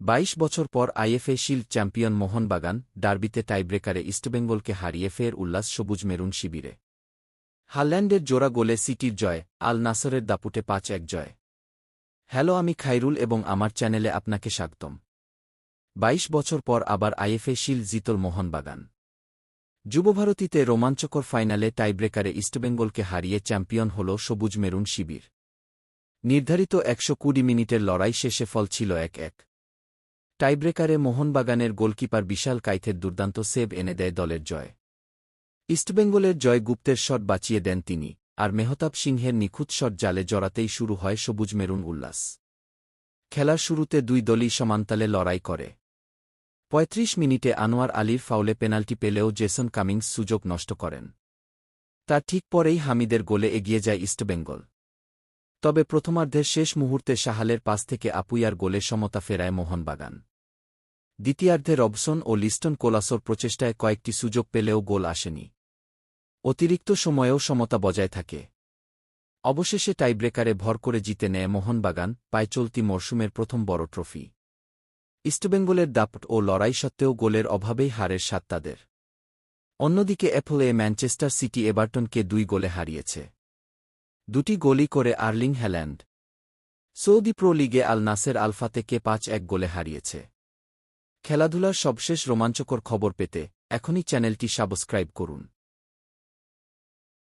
বাইশ বছর পর আইএফএ শিল্ড চ্যাম্পিয়ন মোহনবাগান ডার্বিতে টাইব্রেকারে ইস্টবেঙ্গলকে হারিয়ে ফের উল্লাস সবুজ মেরুন শিবিরে। হাল্যান্ডের জোড়া গোলে সিটির জয়, আল নাসরের দাপুটে পাঁচ এক জয়। হ্যালো, আমি খাইরুল এবং আমার চ্যানেলে আপনাকে স্বাগতম। বাইশ বছর পর আবার আইএফএ শিল্ড জিতল মোহনবাগান। যুবভারতীতে রোমাঞ্চকর ফাইনালে টাইব্রেকারে ইস্টবেঙ্গলকে হারিয়ে চ্যাম্পিয়ন হল সবুজ মেরুন শিবির। নির্ধারিত একশো কুড়ি মিনিটের লড়াই শেষে ফল ছিল এক এক টাইব্রেকারে মোহনবাগানের গোলকিপার বিশাল কাইথের দুর্দান্ত সেভ এনে দেয় দলের জয়। ইস্টবেঙ্গলের জয় গুপ্তের শট বাঁচিয়ে দেন তিনি, আর মেহতাব সিংহের নিখুঁত শট জালে জড়াতেই শুরু হয় সবুজ মেরুন উল্লাস। খেলার শুরুতে দুই দলই সমান্তালে লড়াই করে। ৩৫ মিনিটে আনোয়ার আলীর ফাউলে পেনাল্টি পেলেও জেসন কামিংস সুযোগ নষ্ট করেন। তার ঠিক পরেই হামিদের গোলে এগিয়ে যায় ইস্টবেঙ্গল তবে প্রথমার্ধের শেষ মুহূর্তে সাহালের পাশ থেকে আপুইয়ার গোলে সমতা ফেরায় মোহনবাগান। দ্বিতীয়ার্ধে রবসন ও লিস্টন কোলাসোর প্রচেষ্টায় কয়েকটি সুযোগ পেলেও গোল আসেনি। অতিরিক্ত সময়েও সমতা বজায় থাকে। অবশেষে টাইব্রেকারে ভর করে জিতে নেয় মোহনবাগান, পায় চলতি মরশুমের প্রথম বড় ট্রফি। ইস্টবেঙ্গলের দাপট ও লড়াই সত্ত্বেও গোলের অভাবেই হারের স্বাদ তাদের। অন্যদিকে অ্যাপলে ম্যানচেস্টার সিটি এবার্টনকে দুই গোলে হারিয়েছে। দুটি গোলই করে আর্লিং হ্যাল্যান্ড। সৌদি প্রো লিগে আল নাসের আলফাতেকে পাঁচ এক গোলে হারিয়েছে। খেলাধুলার সবশেষ রোমাঞ্চকর খবর পেতে এখনই চ্যানেলটি সাবস্ক্রাইব করুন।